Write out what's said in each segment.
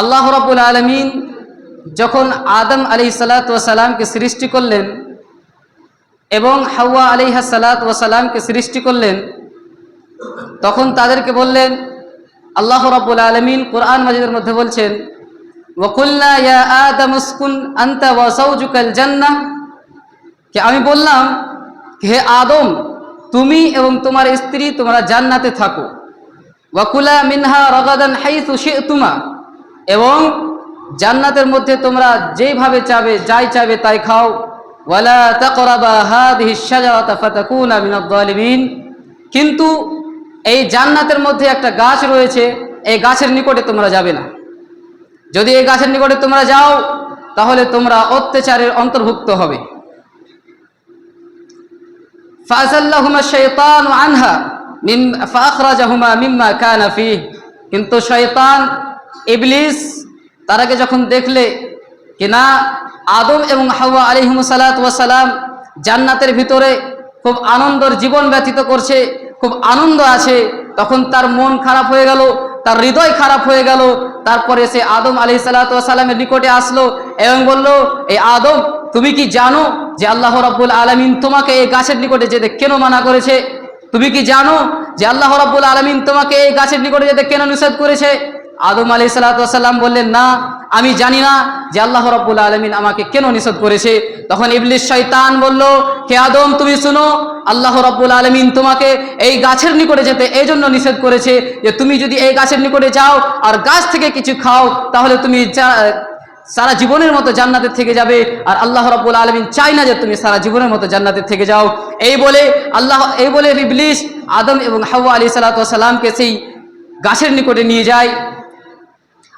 আল্লাহ রাবুল আলমিন যখন আদম আলি সালাতামকে সৃষ্টি করলেন এবং হাওয়া আলিহা সালাত ওয়াসালামকে সৃষ্টি করলেন, তখন তাদেরকে বললেন, আল্লাহ রাবুল আলমিন কোরআন মাজিদের মধ্যে বলছেন ওকুল্লা কে আমি বললাম, হে আদম, তুমি এবং তোমার স্ত্রী তোমরা জান্নাতে থাকো। ওয়াকুলা মিনহা রগাদান হাইসু শিতুমা। এবং জান্নাতের মধ্যে তোমরা যেইভাবে চাবে, যাই চাবে তাই খাও। কিন্তু এই জান্নাতের মধ্যে একটা গাছ রয়েছে, এই গাছের নিকটে তোমরা যাবে না। যদি এই গাছের নিকটে তোমরা যাও, তাহলে তোমরা অত্যাচারের অন্তর্ভুক্ত হবে। আনহা কিন্তু শয়তান ইবলিস তারাকে যখন দেখলে কি না, আদম এবং হাওয়া আলিহিমসালাত ওয়াসালাম জান্নাতের ভিতরে খুব আনন্দর জীবন ব্যতীত করছে, খুব আনন্দ আছে, তখন তার মন খারাপ হয়ে গেল, তার হৃদয় খারাপ হয়ে গেল। তারপরে সে আদম আলি সালাতামের নিকটে আসলো এবং বলল এই আদম, তুমি কি জানো যে আল্লাহ রাব্বুল আলমিন তোমাকে এই গাছের নিকটে যেতে কেন মানা করেছে? তুমি কি জানো যে আল্লাহ রাব্বুল আলমিন তোমাকে এই গাছের নিকটে যেতে কেন নিষেধ করেছে? আদম আলি সাল্লাম বললেন, না, আমি জানি না যে আল্লাহ রাব্বুল আলমিন আমাকে কেন নিষেধ করেছে। তখন ইবলিশ শয়তান বলল, হে আদম, তুমি শুনো, আল্লাহ রাব্বুল আলমিন তোমাকে এই গাছের নিকটে যেতে এই জন্য নিষেধ করেছে যে তুমি যদি এই গাছের নিকটে যাও আর গাছ থেকে কিছু খাও, তাহলে তুমি সারা জীবনের মতো জান্নাতের থেকে যাবে। আর আল্লাহ রাব্বুল আলমিন চাই না যে তুমি সারা জীবনের মতো জান্নাতের থেকে যাও। এই বলে আল্লাহ, এই বলে ইবলিশ আদম এবং হাওয়া আলী সাল্লামকে সেই গাছের নিকটে নিয়ে যায়।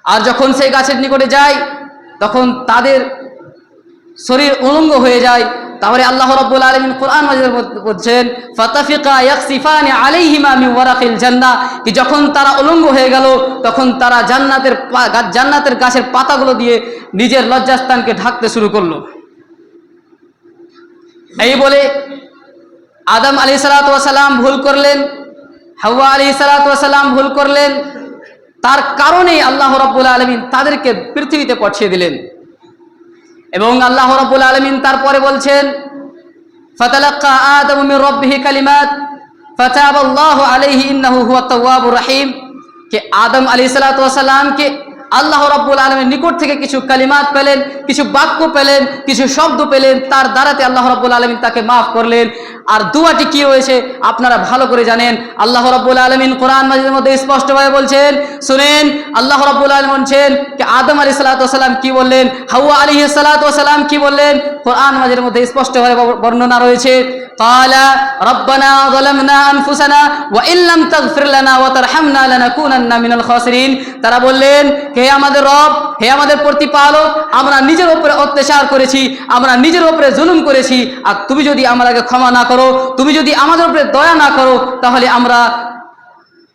আর যখন সেই গাছের নিকটে যায় তখন তাদের শরীর উলঙ্গ হয়ে যায়। তাহলে আল্লাহ রাব্বুল আলমিন কোরআন মাজিদের বলছেন, ফাতাফিকা ইয়াকসিফানি আলাইহিমা মিন ওয়ারাকিল জান্নাহ। কি যখন তারা উলঙ্গ হয়ে গেল, তখন তারা জান্নাতের জান্নাতের গাছের পাতাগুলো দিয়ে নিজের লজ্জাস্থানকে ঢাকতে শুরু করল। এই বলে আদম আলী সালাতাম ভুল করলেন, হাওয়া আলী সালাতাম ভুল করলেন তার কারণেই আল্লাহ রব্বুল আলমিন তাদেরকে পৃথিবীতে পাঠিয়ে দিলেন। এবং আল্লাহ রব্বুল আলমিন তারপরে বলছেন আদম মির রাব্বিহি আল্লাহ কে আদম সালাতু ওয়াসালামকে আল্লাহ রাব্বুল আলামিনের নিকট থেকে কিছু কালিমাত পেলেন, কিছু বাক্য পেলেন, কিছু শব্দ পেলেন, তার দ্বারাতে আল্লাহ রাব্বুল আলামিন তাকে মাফ করলেন। আর দুয়াটি কি হয়েছে আপনারা ভালো করে জানেন। আল্লাহ রাব্বুল আলামিন কোরআন মাজিদের মধ্যে স্পষ্টভাবে বলছেন, শুনেন, আল্লাহ রাব্বুল আলামিন বলছেন কি আদম আলাইহিস সালাতু ওয়াসালাম কি বললেন, হাওয়া আলাইহিস সালাতু ওয়াসালাম কি বললেন? কোরআন মাজিদের মধ্যে স্পষ্টভাবে বর্ণনা রয়েছে قال ربنا ظلمنا انفسنا وان لم تغفر لنا وترحمنا لنكونن من الخاسرين তারা বললেন হে আমাদের রব হে আমাদের প্রতিপালক আমরা নিজের উপরে অত্যাচার করেছি আমরা নিজের উপরে জুলুম করেছি আর তুমি যদি আমাদেরকে ক্ষমা না করো তুমি যদি আমাদের উপরে দয়া না করো তাহলে আমরা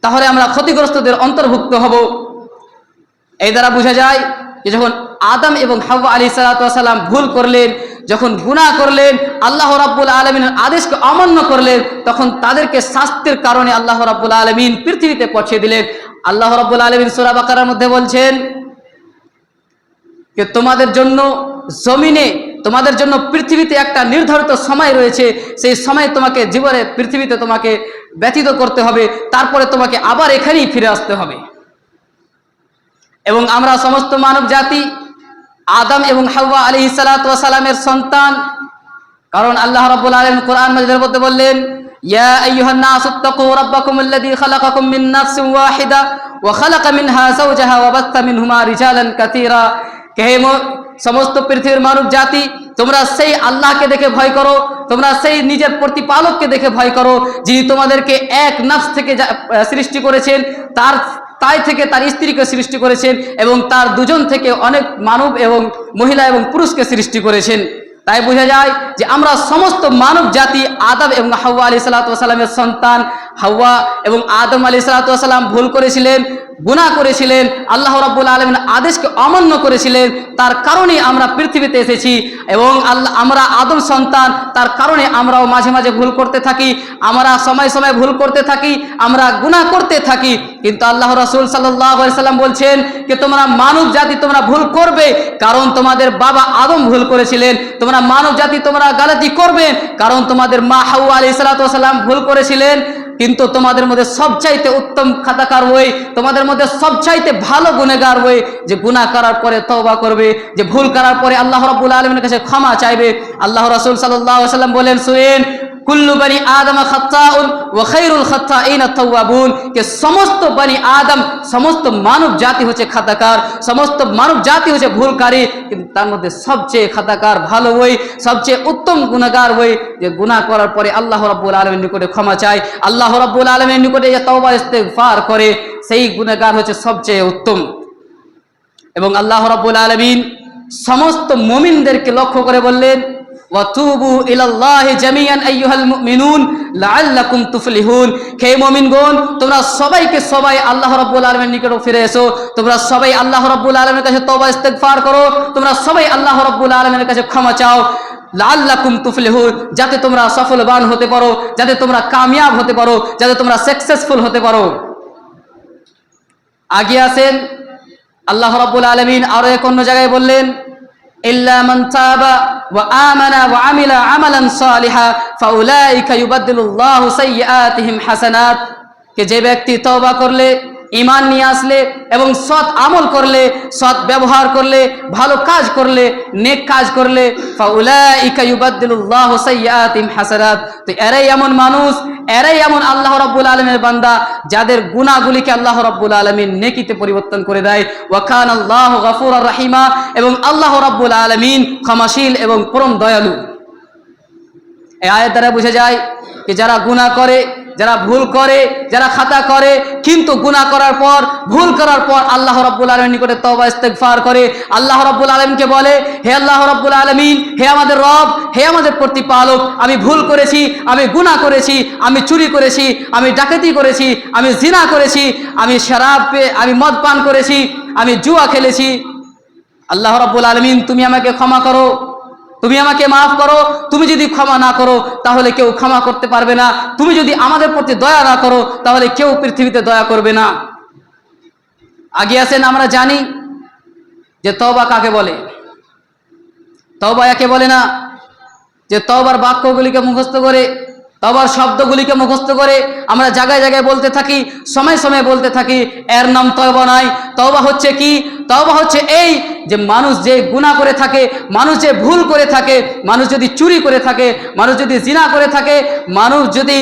তাহলে আমরা ক্ষতিগ্রস্তদের অন্তর্ভুক্ত হব এই দ্বারা বোঝা যায় যে যখন আদম এবং হাওয়া আলী সালাতাম ভুল করলেন যখন গুনাহ করলেন, আল্লাহ রাব্বুল আলমিনের আদেশকে অমান্য করলেন, তখন তাদেরকে শাস্তির কারণে আল্লাহ রাব্বুল আলমিন পৃথিবীতে পৌঁছে দিলেন। আল্লাহ রাব্বুল আলমিন সুরা বাকারার মধ্যে বলছেন যে, তোমাদের জন্য জমিনে, তোমাদের জন্য পৃথিবীতে একটা নির্ধারিত সময় রয়েছে। সেই সময় তোমাকে জীবনে পৃথিবীতে তোমাকে ব্যতীত করতে হবে। তারপরে তোমাকে আবার এখানেই ফিরে আসতে হবে। এবং আমরা সমস্ত মানব জাতি আদম এবং হাওয়া আলী সালামের সন্তান। কারণ আল্লাহ রাব্বুল আলামিন কোরআন মাজিদের মধ্যে বললেন ইত্তাকু রাব্বাকুম আল্লাযী খালাকাকুম মিন নাফসিন ওয়াহিদা ওয়া খালাকা মিনহা যাওজাহা ওয়া বাত্তা মিনহুমা রিজালান কাসীরা হে ম- সমস্ত পৃথিবীর মানব জাতি, তোমরা সেই আল্লাহকে দেখে ভয় করো, তোমরা সেই নিজের প্রতিপালককে দেখে ভয় করো, যিনি তোমাদেরকে এক নফস থেকে সৃষ্টি করেছেন, তার তাই থেকে তার স্ত্রীকে সৃষ্টি করেছেন এবং তার দুজন থেকে অনেক মানব এবং মহিলা এবং পুরুষকে সৃষ্টি করেছেন। তাই বোঝা যায় যে আমরা সমস্ত মানব জাতি আদাব এবং হাওয়া আলী সাল্লামের সন্তান। হাওয়া এবং আদম আলী সালাতাম ভুল করেছিলেন, গুনাহ করেছিলেন, আল্লাহ রাব্বুল আলমিন আদেশকে অমান্য করেছিলেন, তার কারণে আমরা পৃথিবীতে এসেছি এবং আল্লাহ, আমরা আদম সন্তান, তার কারণে আমরাও মাঝে মাঝে ভুল করতে থাকি, আমরা সময় সময় ভুল করতে থাকি, আমরা গুনাহ করতে থাকি, কিন্তু আল্লাহ রাসূল সাল্লাম বলছেন যে, তোমরা মানব জাতি, তোমরা ভুল করবে, কারণ তোমাদের বাবা আদম ভুল করেছিলেন, তোমরা মানব জাতি, তোমরা গালাতি করবে, কারণ তোমাদের মা হাউ আলাইহিস সালাম ভুল করেছিলেন কিন্তু তোমাদের মধ্যে সবচাইতে উত্তম খাতাকার ওই তোমাদের মধ্যে সবচাইতে ভালো গুনেগার ওই যে গুণা করার পরে তওবা করবে, যে ভুল করার পরে আল্লাহ রাব্বুল আলামিনের কাছে ক্ষমা চাইবে। আল্লাহ রাসূল সাল্লাল্লাহু সাল্লাম বলেন, শুনেন কুল্লু বানি আদম খাত্তাউন ওয়া খায়রুল খাত্তাইন আত-তাওয়াবুন কে সমস্ত বানি আদম, সমস্ত মানব জাতি হচ্ছে খাতাকার, সমস্ত মানব জাতি হচ্ছে ভুলকারী, কিন্তু তার মধ্যে সবচেয়ে খাতাকার ভালো ওই, সবচেয়ে উত্তম গুনাহগার ওই, যে গুনাহ করার পরে আল্লাহ রাব্বুল আলামিনের নিকটে ক্ষমা চায়, আল্লাহ রাব্বুল আলামিনের নিকটে যে তওবা ইস্তেগফার করে, সেই গুনাহগার হচ্ছে সবচেয়ে উত্তম। এবং আল্লাহ রাব্বুল আলামিন সমস্ত মুমিনদেরকে লক্ষ্য করে বললেন ওয়াতুবু ইলাল্লাহি জামিয়ান আইয়ুহাল মুমিনুন লাআল্লাকুম তুফলিহুন। হে মুমিনগণ, তোমরা সবাইকে সবাই আল্লাহ রাব্বুল আলামিনের নিকটে ফিরে এসো। তোমরা সবাই আল্লাহ রাব্বুল আলামিনের কাছে তওবা ইস্তেগফার করো। তোমরা সবাই আল্লাহ রাব্বুল আলামিনের কাছে ক্ষমা চাও। লাআল্লাকুম তুফলিহুন, যাতে তোমরা সফলবান হতে পারো, যাতে তোমরা কামিয়াব হতে পারো, যাতে তোমরা সাকসেসফুল হতে পারো। আগে আছেন আল্লাহ রাব্বুল আলামিন, আরও এক অন্য জায়গায় বললেন মান তাবা ওয়া আমানা ওয়া আমিলা আমালান সালিহা ফাউলাইকা ইউবাদদিলুল্লাহু সাইয়্যাতিহিম হাসানাত কে যে ব্যক্তি তওবা করলে ঈমান নিয়ে আসলে এবং সৎ আমল করলে, সৎ ব্যবহার করলে, ভালো কাজ করলে, নেক কাজ করলে তো এরাই এমন মানুষ, এরাই এমন আল্লাহ রাব্বুল আলামিনের বান্দা, যাদের গুনাহগুলিকে আল্লাহ রাব্বুল আলামিন নেকিতে পরিবর্তন করে দেয়। ওয়া কান আল্লাহ গফুরুর রাহিমা এবং আল্লাহ রাব্বুল আলমিন ক্ষমাশীল এবং পরম দয়ালু। এই আয়াত দ্বারা বোঝা যায় যে যারা গুনাহ করে যারা ভুল করে, যারা খাতা করে, কিন্তু গুনাহ করার পর, ভুল করার পর আল্লাহ রাব্বুল আলামিন নিকটে তওবা, ইস্তেগফার করে, আল্লাহ রাব্বুল আলামিনকে বলে, হে আল্লাহ রাব্বুল আলামিন, হে আমাদের রব, হে আমাদের প্রতিপালক, আমি ভুল করেছি, আমি গুনাহ করেছি, আমি চুরি করেছি, আমি ডাকাতি করেছি, আমি জিনা করেছি, আমি শরাব আমি মদ পান করেছি, আমি জুয়া খেলেছি। আল্লাহ রাব্বুল আলমিন, তুমি আমাকে ক্ষমা করো। তুমি আমাকে মাফ করো, তুমি যদি ক্ষমা না করো, তাহলে কেউ ক্ষমা করতে পারবে না। তুমি যদি আমাদের প্রতি দয়া না করো, তাহলে কেউ পৃথিবীতে দয়া করবে না। আগে আসেন আমরা জানি যে তবা কাকে বলে? তবা একে বলে না? যে তবার বাক্যগুলিকে মুখস্থ করে তওবার শব্দগুলিকে মুখস্থ করে আমরা জায়গায় জায়গায় বলতে থাকি, সময় সময় বলতে থাকি, এর নাম তওবা নয়। তওবা হচ্ছে কি? তওবা হচ্ছে এই যে মানুষ যে গুনাহ করে থাকে, মানুষ যে ভুল করে থাকে, মানুষ যদি চুরি করে থাকে, মানুষ যদি জিনা করে থাকে, মানুষ যদি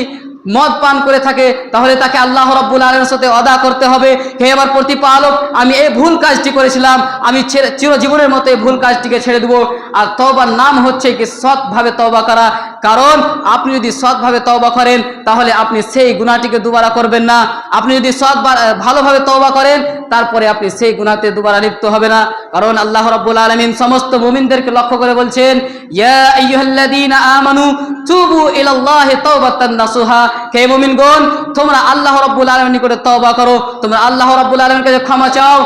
মদ পান করে থাকে, তাহলে তাকে আল্লাহ রব্বুল আলমের সাথে অদা করতে হবে। হে আমার প্রতিপালক, আমি এই ভুল কাজটি করেছিলাম, আমি চিরজীবনের মতো এই ভুল কাজটিকে ছেড়ে দেবো। আর তওবার নাম হচ্ছে কি, সৎভাবে তওবা করা। কারণ আপনি যদি সৎভাবে তওবা করেন, তাহলে আপনি সেই গুণাটিকে দুবারা করবেন না। আপনি যদি সৎ ভালোভাবে তওবা করেন, তারপরে আপনি সেই গুণাতে দুবারা লিপ্ত হবে না। কারণ আল্লাহ রাব্বুল আলামিন সমস্ত মুমিনদেরকে লক্ষ্য করে বলছেন আমানু তুবু ইলাল্লাহি তাওবাতান নাসুহা। হে মুমিনগণ, তোমরা আল্লাহ রাব্বুল আলামিনের নিকটে তওবা করো। তোমরা আল্লাহ রাব্বুল আলামিনের কাছে ক্ষমা চাও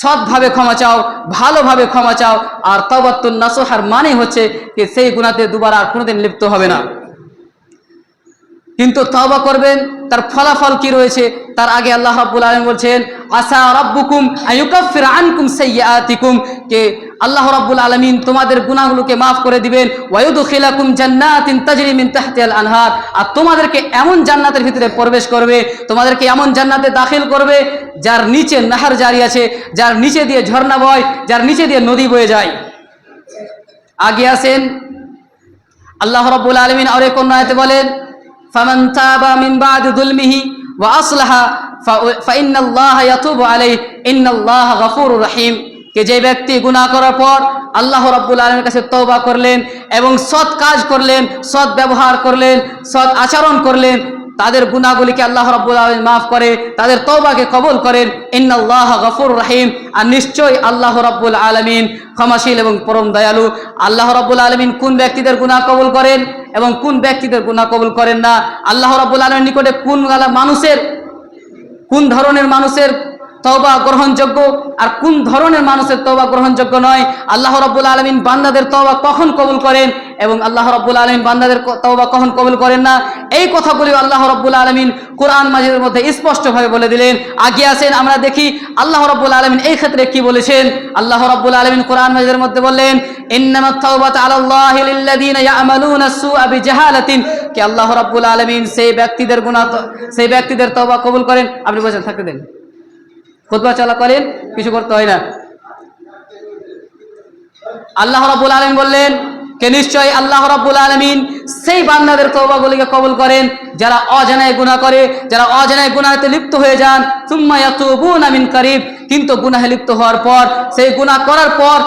সৎভাবে ক্ষমা চাও, ভালোভাবে ক্ষমা চাও, আর তবাত্তর নাসহার মানে হচ্ছে যে সেই গুণাতে দুবার আর কোনোদিন লিপ্ত হবে না। কিন্তু তবা করবেন, তার ফলাফল কি রয়েছে? তার আগে আল্লাহ রাব্বুল আলম বলছেন আসা রব্বুকুম আয়ুকাফির আনকুম আতিকুম কে আল্লাহ রাব্বুল আলামিন তোমাদের গুনাহগুলোকে মাফ করে দিবেন। ওয়ায়ুদখিলাকুম জান্নাতিন তাজরি মিন তাহতিহাল আনহার। আর তোমাদেরকে এমন জান্নাতের ভিতরে প্রবেশ করবে, তোমাদেরকে এমন জান্নাতে দাখিল করবে, যার নিচে নাহার জারি আছে, যার নিচে দিয়ে ঝর্ণা বয়, যার নিচে দিয়ে নদী বয়ে যায়। আগে আসেন। আল্লাহ রাব্বুল আলামিন আর অন্য আয়াতে বলেন, ফামান তাবা মিন বাদি যুলমিহি ওয়া আসলাহা ফাইন্নাল্লাহা ইয়াতুবু আলাইহি, ইন্নাল্লাহা গফুরুর রহিম। কে যে ব্যক্তি গুনাহ করার পর আল্লাহ রাব্বুল আলামিনের কাছে তওবা করলেন এবং সৎ কাজ করলেন, সৎ ব্যবহার করলেন, সৎ আচরণ করলেন, তাদের গুনাহগুলিকে আল্লাহ রাব্বুল আলামিন মাফ করে, তাদের তওবাকে কবুল করেন। ইন্নাল্লাহ গফুর রাহিম। আর নিশ্চয়ই আল্লাহ রাব্বুল আলামিন ক্ষমাশীল এবং পরম দয়ালু। আল্লাহ রাব্বুল আলামিন কোন ব্যক্তিদের গুনাহ কবুল করেন এবং কোন ব্যক্তিদের গুনাহ কবুল করেন না? আল্লাহ রাব্বুল আলামিন নিকটে কোন মানুষের, কোন ধরনের মানুষের তওবা গ্রহণযোগ্য। আর কোন ধরনের মানুষের তওবা গ্রহণযোগ্য নয়? আল্লাহ রাব্বুল আলামিন বান্দাদের তওবা কখন কবুল করেন এবং আল্লাহ রাব্বুল আলামিন বান্দাদের তওবা কখন কবুল করেন না? এই কথাগুলি আল্লাহ রাব্বুল আলামিন কোরআন মাজিদের মধ্যে স্পষ্টভাবে বলে দিলেন। আগে আসেন আমরা দেখি আল্লাহ রাব্বুল আলামিন এই ক্ষেত্রে কি বলেছেন? আল্লাহ রাব্বুল আলামিন কোরআন মাজিদের মধ্যে বললেন আল্লাহ রাব্বুল আলামিন সেই ব্যক্তিদের গুণা সেই ব্যক্তিদের তওবা কবুল করেন? আপনি বলছেন, থাকতে দেন। খুতবা চলা করেন, কিছু করতে হয় না। আল্লাহ রাব্বুল আলামিন বললেন, কে নিশ্চয় আল্লাহ রাব্বুল আলামিন সেই বান্দাদের তওবাগুলিকে কবুল করেন, যারা অজানায় গুনাহ করে, যারা অজানায় গুনাহতে লিপ্ত হয়ে যান। সুম্মা ইয়াতুবুনা মিন করিব। কিন্তু গুনাহে লিপ্ত হওয়ার পর, সেই গুনাহ করার পর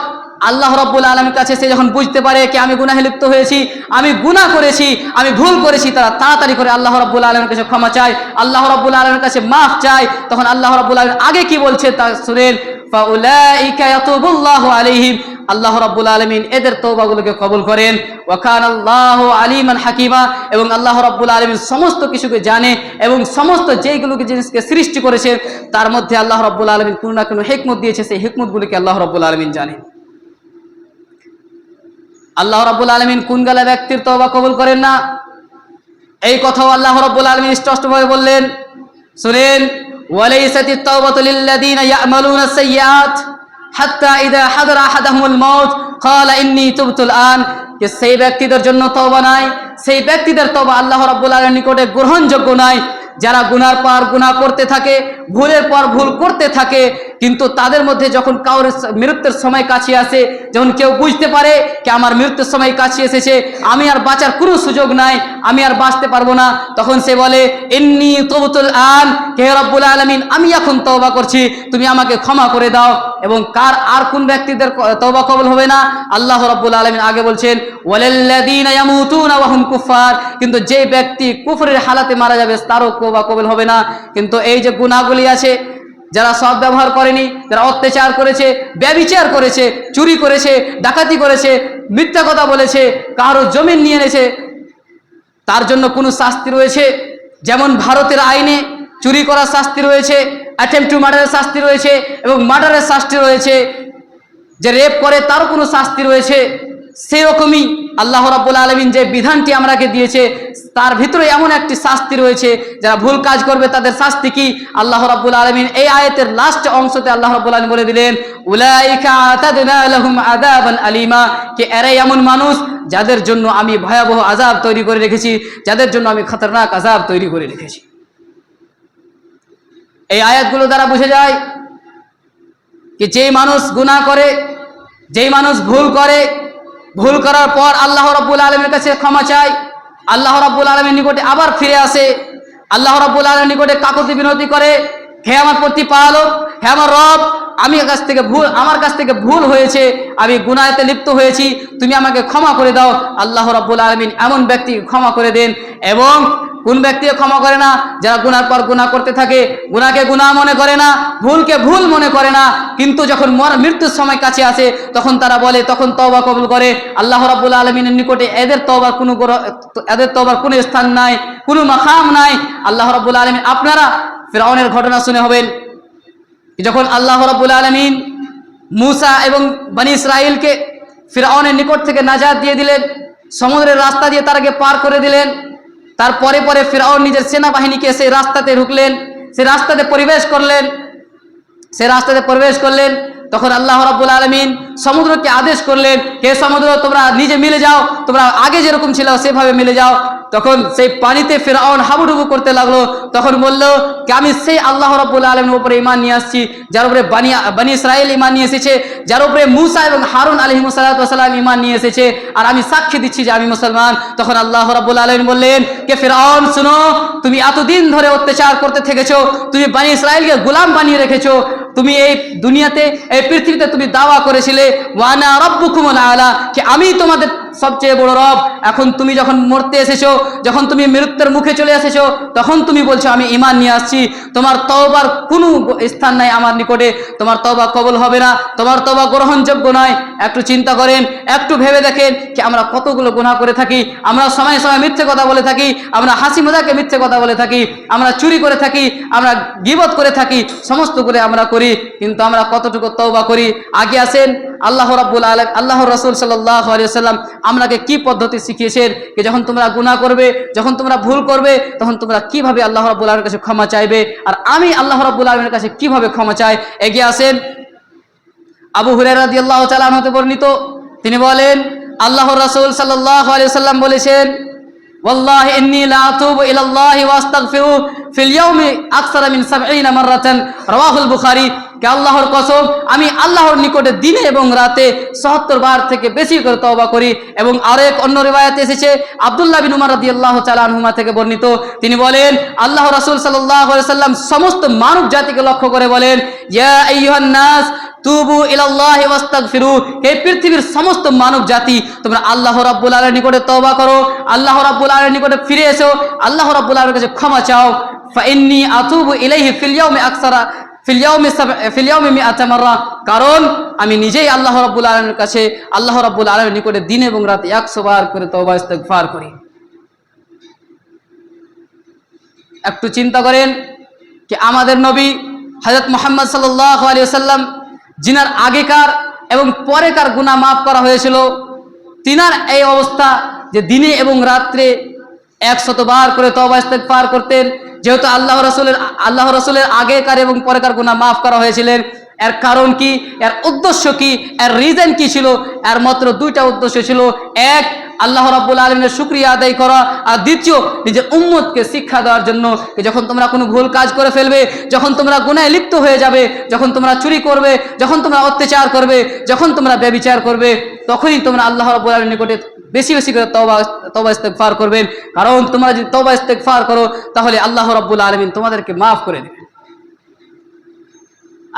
আল্লাহ রাব্বুল আলামিনের কাছে সে যখন বুঝতে পারে কি আমি গুনাহে লিপ্ত হয়েছি, আমি গুনাহ করেছি, আমি ভুল করেছি, তারা তাড়াতাড়ি করে আল্লাহ রাব্বুল আলমের কাছে ক্ষমা চায়। আল্লাহ রাব্বুল আলামিনের কাছে মাফ চায়। তখন আল্লাহ রাব্বুল আলামিন আগে কি বলছে তা শুনেন আল্লাহ রাব্বুল আলামিন এদের তওবাগুলোকে কবুল করেন। ওয়া আল্লাহ আলিমান হাকিমা। এবং আল্লাহ রাব্বুল আলামিন সমস্ত কিছুকে জানে এবং সমস্ত যেইগুলোকে জিনিসকে সৃষ্টি করেছে তার মধ্যে আল্লাহ রাব্বুল আলামিন কোনো না কোনো হিকমত দিয়েছে। সেই হিকমতগুলিকে আল্লাহ রাব্বুল আলামিন জানেন। আল্লাহ রাব্বুল আলামিন কোন গালা ব্যক্তির তওবা কবুল করেন না? এই কথাও আল্লাহ রাব্বুল আলামিন স্পষ্টভাবে বললেন, শুনেন তাওবাতু লিল্লাযিনা ইয়ামালুনা সাইয়্যাত, হাত্তা ইযা হাদারা আহাদাহুমুল মাউত ক্বালা ইন্নী তুবতুল আন যে সেই ব্যক্তিদের জন্য তওবা নাই, সেই ব্যক্তিদের তওবা আল্লাহ রাব্বুল আলামিনের নিকটে গ্রহণযোগ্য নাই। যারা গুনার পর গুনাহ করতে থাকে, ভুলের পর ভুল করতে থাকে, কিন্তু তাদের মধ্যে যখন কাউর মৃত্যুর সময় কাছে আসে, যখন কেউ বুঝতে পারে কি আমার মৃত্যুর সময় কাছে এসেছে, আমি আর বাঁচার কোনো সুযোগ নাই, আমি আর বাঁচতে পারব না, তখন সে বলে এমনি তবতুল আন, হে রব্বুল আলমিন, আমি এখন তওবা করছি, তুমি আমাকে ক্ষমা করে দাও। এবং কার আর কোন ব্যক্তিদের ক- তওবা কবল হবে না? আল্লাহ রব্বুল আলমিন আগে বলছেন, ওয়ালাল্লাযীনা ইয়ামুতুনা কুফার কিন্তু যে ব্যক্তি কুফরের হালাতে মারা যাবে, তারও তওবা কবল হবে না। কিন্তু এই যে গুণাগুলি আছে, যারা সব ব্যবহার করেনি, যারা অত্যাচার করেছে, ব্যবিচার করেছে, চুরি করেছে, ডাকাতি করেছে, মিথ্যা কথা বলেছে, কারও জমিন নিয়ে এনেছে, তার জন্য কোনো শাস্তি রয়েছে? যেমন ভারতের আইনে চুরি করার শাস্তি রয়েছে অ্যাটেম্প টু মার্ডারের শাস্তি রয়েছে এবং মার্ডারের শাস্তি রয়েছে। যে রেপ করে, তারও কোনো শাস্তি রয়েছে। সেরকমই আল্লাহ রাব্বুল আলমিন যে বিধানটি আমরাকে দিয়েছে, তার ভিতরে এমন একটি শাস্তি রয়েছে, যারা ভুল কাজ করবে তাদের শাস্তি কি? আল্লাহ রাব্বুল আলমিন এই আয়াতের লাস্ট অংশতে আল্লাহ রাব্বুল আলমিন বলে দিলেন আলিমা। কে এরাই এমন মানুষ যাদের জন্য আমি ভয়াবহ আজাব তৈরি করে রেখেছি, যাদের জন্য আমি খতরনাক আজাব তৈরি করে রেখেছি। এই আয়াতগুলো দ্বারা বুঝে যায় কি, যেই মানুষ গুনাহ করে, যেই মানুষ ভুল করে ভুল করার পর আল্লাহ রব্বুল আলমের কাছে ক্ষমা চাই। আল্লাহ রব্বুল আলমের নিকটে আবার ফিরে আসে। আল্লাহ রব্বুল আলমের নিকটে কাকতি বিনতি করে। হে আমার প্রতিপালক, হে আমার রব, আমি কাছ থেকে ভুল আমার কাছ থেকে ভুল হয়েছে, আমি গুনাহতে লিপ্ত হয়েছি, তুমি আমাকে ক্ষমা করে দাও। আল্লাহ রাব্বুল আলমিন এমন ব্যক্তিকে ক্ষমা করে দেন এবং কোন ব্যক্তিকে ক্ষমা করে না, যারা গুনার পর গুনাহ করতে থাকে গুনাকে গুনাহ মনে করে না, ভুলকে ভুল মনে করে না, কিন্তু যখন মৃত্যুর সময় কাছে আসে, তখন তারা বলে, তখন তওবা কবুল করে। আল্লাহ রাব্বুল আলমিনের নিকটে এদের তওবার কোনো এদের তওবার কোনো স্থান নাই, কোনো মাকাম নাই। আল্লাহ রাব্বুল আলমিন আপনারা ফেরাউনের ঘটনা শুনে হবেন যখন আল্লাহ রাব্বুল আলমিন মুসা এবং বানি ইসরাইলকে ফিরাউনের নিকট থেকে নাজাদ দিয়ে দিলেন, সমুদ্রের রাস্তা দিয়ে তারাকে পার করে দিলেন তারপরে পরে ফিরাউন নিজের সেনাবাহিনীকে সেই রাস্তাতে ঢুকলেন সে রাস্তাতে পরিবেশ করলেন সে রাস্তাতে প্রবেশ করলেন তখন আল্লাহ রাব্বুল আলমিন সমুদ্রকে আদেশ করলেন, হে সমুদ্র, তোমরা নিজে মিলে যাও, তোমরা আগে যেরকম ছিল সেভাবে মিলে যাও। তখন সেই পানিতে ফেরাউন হাবুডুবু করতে লাগল, তখন বলল আমি সেই আল্লাহ রাব্বুল আলমের উপরে ইমান নিয়ে আসছি, যার উপরে বানিয়া বানি ইসরায়েল ইমান নিয়ে এসেছে, যার উপরে মুসা এবং হারুন আলহি মুসালাম ইমান নিয়ে এসেছে, আর আমি সাক্ষী দিচ্ছি যে আমি মুসলমান। তখন আল্লাহ রাব্বুল আলমিন বললেন, কে ফেরাউন, শুনো, তুমি এতদিন ধরে অত্যাচার করতে থেকেছো, তুমি বানি ইসরায়েলকে গোলাম বানিয়ে রেখেছো তুমি এই দুনিয়াতে এই পৃথিবীতে তুমি দাওয়া করেছিলে ওয়ানা রব্বুকুমুল আলা কি আমি তোমাদের সবচেয়ে বড় রব। এখন তুমি যখন মরতে এসেছ, যখন তুমি মৃত্যুর মুখে চলে এসেছ, তখন তুমি বলছো, আমি ইমান নিয়ে আসছি। তোমার তওবার কোনো স্থান নাই আমার নিকটে। তোমার তওবা কবল হবে না। তোমার তওবা গ্রহণযোগ্য নয়। একটু চিন্তা করেন, একটু ভেবে দেখেন যে আমরা কতগুলো গুনাহ করে থাকি। আমরা সময় সময় মিথ্যে কথা বলে থাকি। আমরা হাসি মজাকে মিথ্যে কথা বলে থাকি। আমরা চুরি করে থাকি। আমরা গিবত করে থাকি। সমস্ত করে আমরা করি। কিন্তু আমরা কতটুকু তওবা করি? আগে আসেন, আল্লাহ রাব্বুল আলম আল্লাহ রসুল সাল্লাহ সাল্লাম আমরাকে কি পদ্ধতি শিখিয়েছেন যে যখন তোমরা গুণা করবে, যখন তোমরা ভুল করবে, তখন তোমরা কীভাবে আল্লাহ রাব্বুল আলমের কাছে ক্ষমা চাইবে? আর আমি আল্লাহ রাব্বুল আলমের কাছে কীভাবে ক্ষমা চাই? এগিয়ে আসেন। আবু হুরায়রা রাদিয়াল্লাহু তাআলা আনহু হতে বর্ণিত, তিনি বলেন আল্লাহ রাসূল সাল্লাল্লাহু আলাইহি সাল্লাম বলেছেন والله إني لا أتوب إلى الله وأستغفره في اليوم أكثر من سبعين مرة رواه البخاري কে আল্লাহর কসম আমি আল্লাহর নিকটে দিনে এবং রাতে সত্তর বার থেকে বেশি করে তওবা করি এবং আরো এক অন্য রিবায়াতে এসেছে আব্দুল্লাহ বিন উমর রাদিয়াল্লাহু তাআলা আনহুমা থেকে বর্ণিত তিনি বলেন আল্লাহ রাসূল সাল্লাল্লাহু আলাইহি সাল্লাম সমস্ত মানব জাতিকে লক্ষ্য করে বলেন ইয়া আইয়ুহান নাস তুবু ইলাল্লাহি ওয়াস্তাগফিরু। হে পৃথিবীর সমস্ত মানব জাতি, তোমরা আল্লাহ রাব্বুল আলামিনের নিকটে তওবা করো, আল্লাহ রাব্বুল আলামিনের নিকটে ফিরে এসো, আল্লাহ রাব্বুল আলামিনের কাছে ক্ষমা চাও। ফা ইন্নী আতুবু ইলাইহি ফিল ইয়াউমি আকসারা কারণ আমি নিজেই আল্লাহ রাব্বুল আলামিনের কাছে, আল্লাহ রাব্বুল আলামিনের নিকটে দিন এবং রাত 100 বার করে তওবা ইস্তেগফার করি। একটু চিন্তা করেন কি আমাদের নবী হজরত মোহাম্মদ সাল্লাহ আলী সাল্লাম যিনার আগেকার এবং পরেকার গুণা মাফ করা হয়েছিল। তিনার এই অবস্থা যে দিনে এবং রাত্রে একশত বার করে তবা পার করতেন, যেহেতু আল্লাহ রসুলের আল্লাহ রসুলের আগেকার এবং পরেকার গুণা মাফ করা হয়েছিলেন এর কারণ কি? এর উদ্দেশ্য কি? এর রিজন কি ছিল? এর মাত্র দুইটা উদ্দেশ্য ছিল। এক, আল্লাহ রাব্বুল আলমিনের শুক্রিয়া আদায় করা। আর দ্বিতীয়, নিজের উম্মতকে শিক্ষা দেওয়ার জন্য যখন তোমরা কোনো ভুল কাজ করে ফেলবে, যখন তোমরা গুনায় লিপ্ত হয়ে যাবে, যখন তোমরা চুরি করবে, যখন তোমরা অত্যাচার করবে, যখন তোমরা ব্যবিচার করবে, তখনই তোমরা আল্লাহ রাব্বুল আলমীর নিকটে বেশি বেশি করে তবা তবা ইস্তেগফার করবেন। কারণ তোমরা যদি তবা ইস্তেগফার করো, তাহলে আল্লাহ রাব্বুল আলমিন তোমাদেরকে মাফ করে দেবে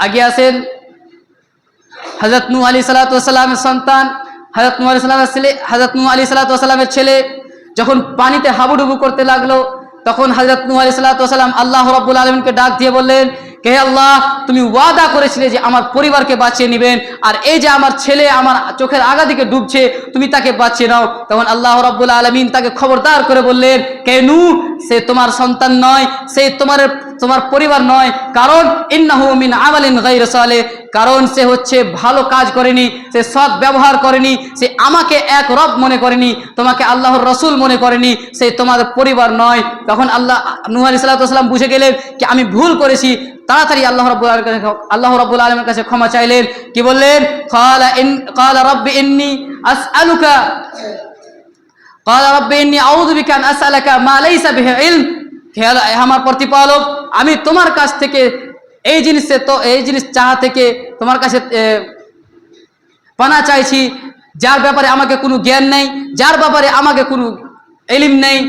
আগে আসেন হজরত নূ আলী সালাতামের সন্তান হজরত নূ আলী সালামের ছেলে হজরত নু আলী সালাতামের ছেলে। যখন পানিতে হাবুডুবু করতে লাগল, তখন হজরত নূ আলী সালাতাম আল্লাহ রব্বুল আলমিনকে ডাক দিয়ে বললেন কে আল্লাহ, তুমি ওয়াদা করেছিলে যে আমার পরিবারকে বাঁচিয়ে নেবেন, আর এই যে আমার ছেলে আমার চোখের আগা দিকে ডুবছে, তুমি তাকে বাঁচিয়ে নাও। তখন আল্লাহ রব্বুল আলমিন তাকে খবরদার করে বললেন, কে নু সে তোমার সন্তান নয়, সে তোমার তোমার পরিবার নয় কারণ ইন্নাহু মিন আমালিন গাইর সালে কারণ সে হচ্ছে ভালো কাজ করেনি সে সৎ ব্যবহার করেনি সে আমাকে এক রব মনে করেনি তোমাকে আল্লাহর রসুল মনে করেনি সে তোমার পরিবার নয় তখন আল্লাহ নুহ আলি সাল্লাম বুঝে গেলেন কি আমি ভুল করেছি তাড়াতাড়ি আল্লাহ রব্বুল আলমের কাছে আল্লাহ রব্বুল আলমের কাছে ক্ষমা চাইলেন কি বললেন কালা ইন কালা রব্বি ইন্নি আসআলুকা قال رب إني أعوذ بك أن أسألك ما ليس به علم আমার প্রতিপালক, আমি তোমার কাছ থেকে এই জিনিসে তো, এই জিনিস চাহা থেকে তোমার কাছে পানা চাইছি, যার ব্যাপারে আমাকে কোনো জ্ঞান নেই, যার ব্যাপারে আমাকে কোনো এলিম নেই।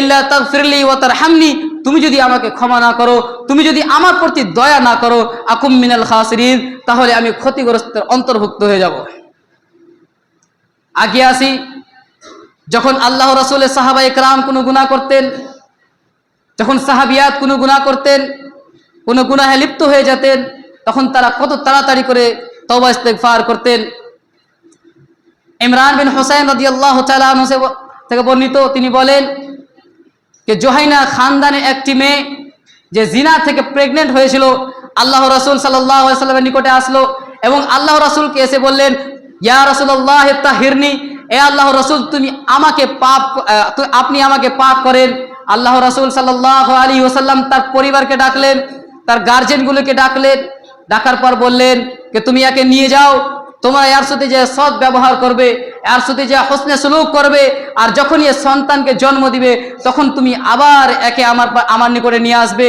ইল্লা তাগফিরলি ওয়া তারহামনি, তুমি যদি আমাকে ক্ষমা না করো, তুমি যদি আমার প্রতি দয়া না করো, আকুম মিনাল খাসিরিন, তাহলে আমি ক্ষতিগ্রস্তের অন্তর্ভুক্ত হয়ে যাব। আগে আসি, যখন আল্লাহ রসুলের সাহাবা একরাম কোনো গুনাহ করতেন যখন সাহাবিয়াত কোনো গুনাহ করতেন, কোনো গুনাহে লিপ্ত হয়ে যেতেন, তখন তারা কত তাড়াতাড়ি করে তওবা, ইস্তেগফার করতেন। ইমরান বিন হোসেন রাজি আল্লাহ থেকে বর্ণিত, তিনি বলেন যে জোহাইনা খানদানের একটি মেয়ে যে জিনা থেকে প্রেগনেন্ট হয়েছিল আল্লাহ রসুল সাল্লামের নিকটে আসলো এবং আল্লাহ রসুলকে এসে বললেন, ইয়া রসুল্লাহ হিরনি এ আল্লাহ রসুল, তুমি আমাকে পাপ আপনি আমাকে পাপ করেন। আল্লাহ রসুল সাল্লাহ আলী ওসাল্লাম তার পরিবারকে ডাকলেন, তার গার্জেনগুলোকে ডাকলেন, ডাকার পর বললেন যে, তুমি একে নিয়ে যাও, তোমরা এর সাথে যে সৎ ব্যবহার করবে এর সাথে যে হোসনে সুলুক করবে, আর যখন এ সন্তানকে জন্ম দিবে, তখন তুমি আবার একে আমার আমার নিকটে নিয়ে আসবে।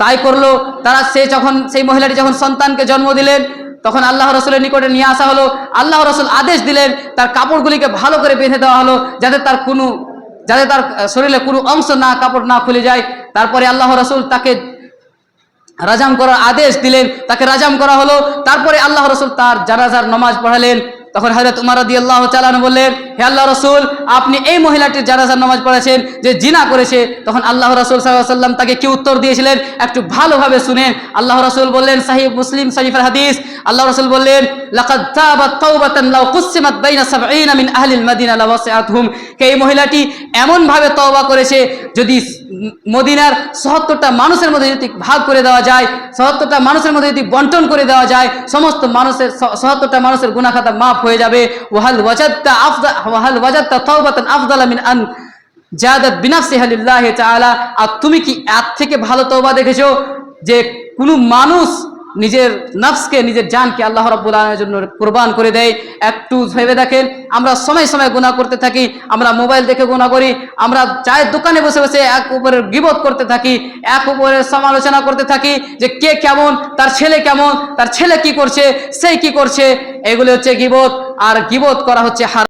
তাই করল, তারা সে যখন, সেই মহিলাটি যখন সন্তানকে জন্ম দিলেন, তখন আল্লাহ রসুলের নিকটে নিয়ে আসা হলো। আল্লাহ রসুল আদেশ দিলেন, তার কাপড়গুলিকে ভালো করে বেঁধে দেওয়া হলো, যাতে তার কোনো যাতে তার শরীরে কোনো অংশ না, কাপড় না খুলে যায়। তারপরে আল্লাহ রসুল তাকে রাজাম করার আদেশ দিলেন। তাকে রাজাম করা হলো। তারপরে আল্লাহ রসুল তার জানাজার নমাজ পড়ালেন। তখন হযরত উমর রাদিয়াল্লাহু তাআলা আনহু বললেন, হে আল্লাহ রাসূল, আপনি এই মহিলাটির জানাজার নামাজ পড়েছেন যে জিনা করেছে। তখন আল্লাহ রসুল আলাইহি সাল্লাম তাকে কি উত্তর দিয়েছিলেন? একটু ভালোভাবে শুনেন আল্লাহ রসুল বললেন, সহিহ মুসলিম, শরীফের হাদিস। আল্লাহ রসুল বললেন, লাকাদ তাবাত তাওবাতান লাউ কুসিমাত বাইনা 70 আহলিল মাদিনা লাওয়াসিআতহুম। কে এই মহিলাটি এমন ভাবে তওবা করেছে, যদি মদিনার সত্তরটা মানুষের মধ্যে যদি ভাগ করে দেওয়া যায়, সত্তরটা মানুষের মধ্যে যদি বন্টন করে দেওয়া যায়, সমস্ত মানুষের সত্তরটা মানুষের গুনাহ খাতা মাফ হয়ে যাবে। ওয়াহাল ওয়াজাদতা আফদা, ওয়াহাল ওয়াজাদতা তাওবাতান আফদালা মিন আন জাদাত বিনাফসিহা লিল্লাহি তাআলা। আর তুমি কি এর থেকে ভালো তওবা দেখেছ? যে কোনো মানুষ নিজের নফসকে, নিজের জানকে আল্লাহ রাব্বুল আলামিনের জন্য কুরবান করে দেয়। একটু ভেবে দেখেন, আমরা সময় সময় গুনাহ করতে থাকি, আমরা মোবাইল দেখে গুনাহ করি, আমরা চায়ের দোকানে বসে বসে এক উপরের গিবত করতে থাকি, এক উপরের সমালোচনা করতে থাকি যে কে কেমন, তার ছেলে কেমন, তার ছেলে কি করছে, সেই কি করছে, এগুলো হচ্ছে গিবত। আর গিবত করা হচ্ছে হার